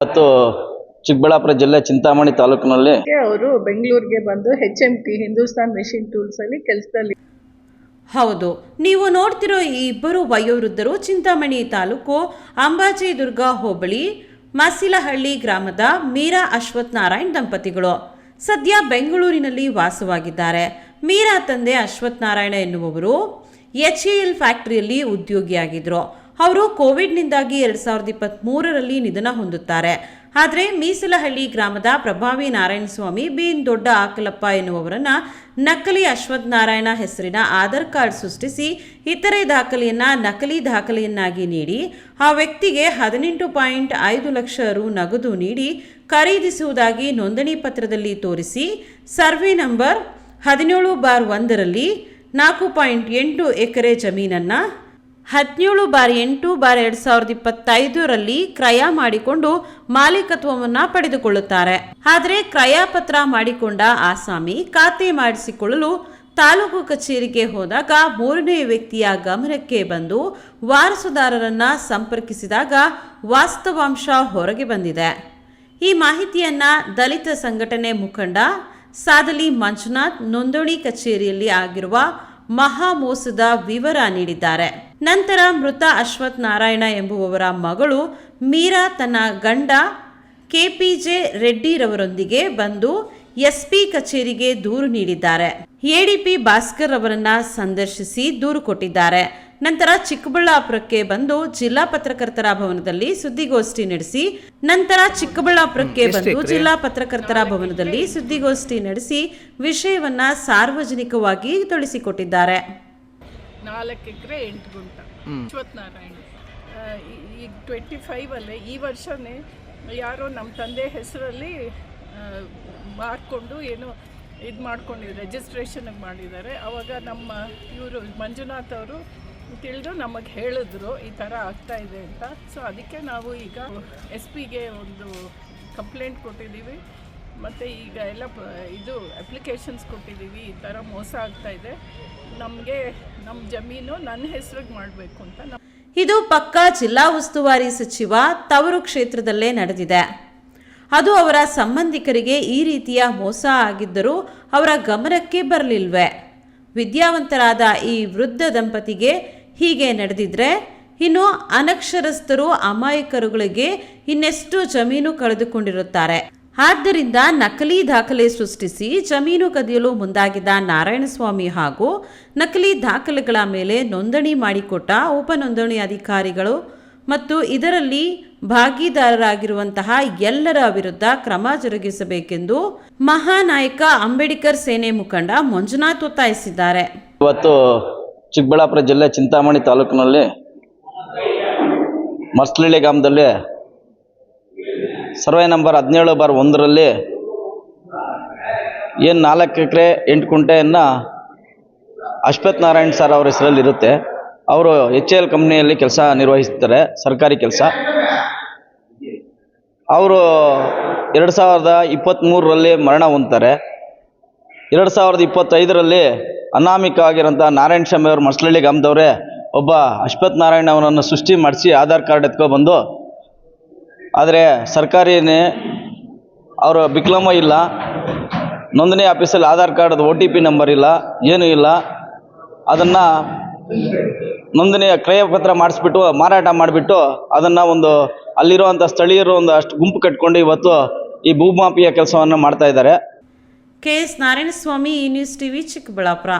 ಇವತ್ತು ಚಿಕ್ಕಬಳ್ಳಾಪುರ ಜಿಲ್ಲೆ ಚಿಂತಾಮಣಿ ತಾಲೂಕಿನಲ್ಲಿ ಅವರು ಬೆಂಗಳೂರಿಗೆ ಬಂದು H M T Hindustan machine tools ಅಲ್ಲಿ ಕೆಲಸದಲ್ಲಿ. ಹೌದು. ನೀವು ನೋಡ್ತಿರೋ ಈ ಇಬ್ಬರು ವಯೋವೃದ್ಧರು ಚಿಂತಾಮಣಿ ತಾಲೂಕು ಅಂಬಾಜಿ ದುರ್ಗ ಹೋಬಳಿ ಮಸಿಲಹಳ್ಳಿ ಗ್ರಾಮದ ಮೀರಾ ಅಶ್ವಥ್ ನಾರಾಯಣ್ ದಂಪತಿಗಳು. ಸದ್ಯ ಬೆಂಗಳೂರಿನಲ್ಲಿ ವಾಸವಾಗಿದ್ದಾರೆ. ಮೀರಾ ತಂದೆ ಅಶ್ವಥ್ ನಾರಾಯಣ ಎನ್ನುವವರು ಎಚ್ ಎ ಎಲ್ ಫ್ಯಾಕ್ಟರಿಯಲ್ಲಿ ಉದ್ಯೋಗಿಯಾಗಿದ್ದರು ಅವರು ಕೋವಿಡ್ನಿಂದಾಗಿ ಎರಡು ಸಾವಿರದ ಇಪ್ಪತ್ತ್ಮೂರರಲ್ಲಿ ನಿಧನ ಹೊಂದುತ್ತಾರೆ. ಆದರೆ ಮೀಸಲಹಳ್ಳಿ ಗ್ರಾಮದ ಪ್ರಭಾವಿ ನಾರಾಯಣಸ್ವಾಮಿ, ಬೀನ್ ದೊಡ್ಡ ಆಕಲಪ್ಪ ಎನ್ನುವವರನ್ನ ನಕಲಿ ಅಶ್ವಥ್ ನಾರಾಯಣ ಹೆಸರಿನ ಆಧಾರ್ ಕಾರ್ಡ್ ಸೃಷ್ಟಿಸಿ ಇತರೆ ದಾಖಲೆಯನ್ನ ನಕಲಿ ದಾಖಲೆಯನ್ನಾಗಿ ನೀಡಿ, ಆ ವ್ಯಕ್ತಿಗೆ ಹದಿನೆಂಟು ಪಾಯಿಂಟ್ ಐದು ಲಕ್ಷ ರು ನಗದು ನೀಡಿ ಖರೀದಿಸುವುದಾಗಿ ನೋಂದಣಿ ಪತ್ರದಲ್ಲಿ ತೋರಿಸಿ, ಸರ್ವೆ ನಂಬರ್ ಹದಿನೇಳು ಬಾರ್ ಒಂದರಲ್ಲಿ ನಾಲ್ಕು ಪಾಯಿಂಟ್ ಎಂಟು ಎಕರೆ ಜಮೀನನ್ನು ಹದಿನೇಳು ಬಾರಿ ಎಂಟು ಬಾರ್ ಎರಡು ಸಾವಿರದ ಇಪ್ಪತ್ತೈದರಲ್ಲಿ ಕ್ರಯ ಮಾಡಿಕೊಂಡು ಮಾಲೀಕತ್ವವನ್ನು ಪಡೆದುಕೊಳ್ಳುತ್ತಾರೆ. ಆದರೆ ಕ್ರಯಪತ್ರ ಮಾಡಿಕೊಂಡ ಆಸಾಮಿ ಖಾತೆ ಮಾಡಿಸಿಕೊಳ್ಳಲು ತಾಲೂಕು ಕಚೇರಿಗೆ ಹೋದಾಗ ಮೂರನೇ ವ್ಯಕ್ತಿಯ ಗಮನಕ್ಕೆ ಬಂದು ವಾರಸುದಾರರನ್ನ ಸಂಪರ್ಕಿಸಿದಾಗ ವಾಸ್ತವಾಂಶ ಹೊರಗೆ ಬಂದಿದೆ. ಈ ಮಾಹಿತಿಯನ್ನ ದಲಿತ ಸಂಘಟನೆ ಮುಖಂಡ ಸಾದಲಿ ಮಂಜುನಾಥ್ ನೋಂದಣಿ ಕಚೇರಿಯಲ್ಲಿ ಆಗಿರುವ ಮಹಾ ಮೋಸದ ವಿವರ ನೀಡಿದ್ದಾರೆ. ನಂತರ ಮೃತ ಅಶ್ವಥ್ ನಾರಾಯಣ ಎಂಬುವವರ ಮಗಳು ಮೀರಾ ತನ್ನ ಗಂಡ ಕೆಪಿಜೆ ರೆಡ್ಡಿರವರೊಂದಿಗೆ ಬಂದು ಎಸ್ಪಿ ಕಚೇರಿಗೆ ದೂರು ನೀಡಿದ್ದಾರೆ. ಎಡಿಪಿ ಭಾಸ್ಕರ್ ಅವರನ್ನ ಸಂದರ್ಶಿಸಿ ದೂರು ಕೊಟ್ಟಿದ್ದಾರೆ. ನಂತರ ಚಿಕ್ಕಬಳ್ಳಾಪುರಕ್ಕೆ ಬಂದು ಜಿಲ್ಲಾ ಪತ್ರಕರ್ತರ ಭವನದಲ್ಲಿ ಸುದ್ದಿಗೋಷ್ಠಿ ನಡೆಸಿ ನಂತರ ಚಿಕ್ಕಬಳ್ಳಾಪುರಕ್ಕೆ ಬಂದು ಜಿಲ್ಲಾ ಪತ್ರಕರ್ತರ ಭವನದಲ್ಲಿ ಸುದ್ದಿಗೋಷ್ಠಿ ನಡೆಸಿ ವಿಷಯವನ್ನ ಸಾರ್ವಜನಿಕವಾಗಿ ತಿಳಿಸಿಕೊಟ್ಟಿದ್ದಾರೆ. ನಾಲ್ಕು ಎಕರೆ ಎಂಟು ಗುಂಟ. ಅಶ್ವಥ್ ನಾರಾಯಣ ಈ- ಈಗ ಟ್ವೆಂಟಿ ಫೈವಲ್ಲೇ ಈ ವರ್ಷನೇ ಯಾರೋ ನಮ್ಮ ತಂದೆ ಹೆಸರಲ್ಲಿ ಮಾಡಿಕೊಂಡು ಏನೋ ಇದು ಮಾಡ್ಕೊಂಡಿದ್ರು ರಿಜಿಸ್ಟ್ರೇಷನ್ಗೆ ಮಾಡಿದ್ದಾರೆ. ಅವಾಗ ನಮ್ಮ ಇವರು ಮಂಜುನಾಥ್ ಅವರು ತಿಳಿದು ನಮಗೆ ಹೇಳಿದ್ರು ಈ ಥರ ಆಗ್ತಾ ಇದೆ ಅಂತ. ಸೊ ಅದಕ್ಕೆ ನಾವು ಈಗ ಎಸ್ ಪಿಗೆ ಒಂದು ಕಂಪ್ಲೇಂಟ್ ಕೊಟ್ಟಿದ್ದೀವಿ. ಮತ್ತು ಈಗ ಎಲ್ಲ ಇದು ಅಪ್ಲಿಕೇಶನ್ಸ್ ಕೊಟ್ಟಿದ್ದೀವಿ. ಈ ಥರ ಮೋಸ ಆಗ್ತಾ ಇದೆ. ನಮಗೆ ನಮ್ಮ ಜಮೀನು ನನ್ನ ಹೆಸರಿಗೆ ಮಾಡಬೇಕು ಅಂತ ಇದು ಪಕ್ಕಾ ಜಿಲ್ಲಾ ಉಸ್ತುವಾರಿ ಸಚಿವ ತವರು ಕ್ಷೇತ್ರದಲ್ಲೇ ನಡೆದಿದೆ. ಅದು ಅವರ ಸಂಬಂಧಿಕರಿಗೆ ಈ ರೀತಿಯ ಮೋಸ ಆಗಿದ್ದರೂ ಅವರ ಗಮನಕ್ಕೆ ಬರಲಿಲ್ವೇ? ವಿದ್ಯಾವಂತರಾದ ಈ ವೃದ್ಧ ದಂಪತಿಗೆ ಹೀಗೆ ನಡೆದಿದ್ರೆ ಇನ್ನು ಅನಕ್ಷರಸ್ಥರು, ಅಮಾಯಕರುಗಳಿಗೆ ಇನ್ನೆಷ್ಟು ಜಮೀನು ಕಳೆದುಕೊಂಡಿರುತ್ತಾರೆ. ಆದ್ದರಿಂದ ನಕಲಿ ದಾಖಲೆ ಸೃಷ್ಟಿಸಿ ಜಮೀನು ಕದಿಯಲು ಮುಂದಾಗಿದ್ದ ನಾರಾಯಣಸ್ವಾಮಿ ಹಾಗೂ ನಕಲಿ ದಾಖಲೆಗಳ ಮೇಲೆ ನೋಂದಣಿ ಮಾಡಿಕೊಟ್ಟ ಉಪನೋಂದಣಿ ಅಧಿಕಾರಿಗಳು ಮತ್ತು ಇದರಲ್ಲಿ ಭಾಗಿದಾರರಾಗಿರುವಂತಹ ಎಲ್ಲರ ವಿರುದ್ಧ ಕ್ರಮ ಜರುಗಿಸಬೇಕೆಂದು ಮಹಾನಾಯಕ ಅಂಬೇಡ್ಕರ್ ಸೇನೆ ಮುಖಂಡ ಮಂಜುನಾಥ್ ಒತ್ತಾಯಿಸಿದ್ದಾರೆ. ಇವತ್ತು ಚಿಕ್ಕಬಳ್ಳಾಪುರ ಜಿಲ್ಲೆ ಚಿಂತಾಮಣಿ ತಾಲೂಕಿನಲ್ಲಿ ಮರ್ಸ್ಲಳ್ಳಿ ಗ್ರಾಮದಲ್ಲಿ ಸರ್ವೆ ನಂಬರ್ ಹದಿನೇಳು ಬಾರ್ ಒಂದರಲ್ಲಿ ಏನು ನಾಲ್ಕು ಎಕರೆ ಎಂಟು ಕುಂಟೆಯನ್ನು ಅಶ್ವಥ್ ನಾರಾಯಣ್ ಸರ್ ಅವ್ರ ಹೆಸರಲ್ಲಿ ಇರುತ್ತೆ. ಅವರು ಎಚ್ ಎಲ್ ಕಂಪ್ನಿಯಲ್ಲಿ ಕೆಲಸ ನಿರ್ವಹಿಸ್ತಾರೆ, ಸರ್ಕಾರಿ ಕೆಲಸ. ಅವರು ಎರಡು ಸಾವಿರದ ಇಪ್ಪತ್ತ್ಮೂರರಲ್ಲಿ ಮರಣ ಹೊಂದ್ತಾರೆ. ಎರಡು ಸಾವಿರದ ಇಪ್ಪತ್ತೈದರಲ್ಲಿ ಅನಾಮಿಕ ಆಗಿರೋಂಥ ನಾರಾಯಣ ಸ್ವಾಮಿ ಅವರು ಮಸಲಳ್ಳಿ ಗ್ರಾಮದವರೇ, ಒಬ್ಬ ಅಶ್ವಥ್ ನಾರಾಯಣ ಅವನನ್ನು ಸೃಷ್ಟಿ ಮಾಡಿಸಿ ಆಧಾರ್ ಕಾರ್ಡ್ ಎತ್ಕೊಬಂದು, ಆದರೆ ಸರ್ಕಾರಿನೇ ಅವರು ಬಿಕ್ಲಮ ಇಲ್ಲ, ನೋಂದಣಿ ಆಫೀಸಲ್ಲಿ ಆಧಾರ್ ಕಾರ್ಡ್ದು ಒ ಟಿ ಪಿ ನಂಬರ್ ಇಲ್ಲ, ಏನೂ ಇಲ್ಲ, ಅದನ್ನು ನೋಂದಣಿಯ ಕ್ರಯಪತ್ರ ಮಾಡಿಸ್ಬಿಟ್ಟು, ಮಾರಾಟ ಮಾಡಿಬಿಟ್ಟು, ಅದನ್ನು ಒಂದು ಅಲ್ಲಿರುವಂಥ ಸ್ಥಳೀಯರು ಒಂದು ಅಷ್ಟು ಗುಂಪು ಕಟ್ಕೊಂಡು ಇವತ್ತು ಈ ಭೂಮಾಪಿಯ ಕೆಲಸವನ್ನು ಮಾಡ್ತಾ ಇದ್ದಾರೆ. K S Narayanaswamy news TV Chikkaballapur.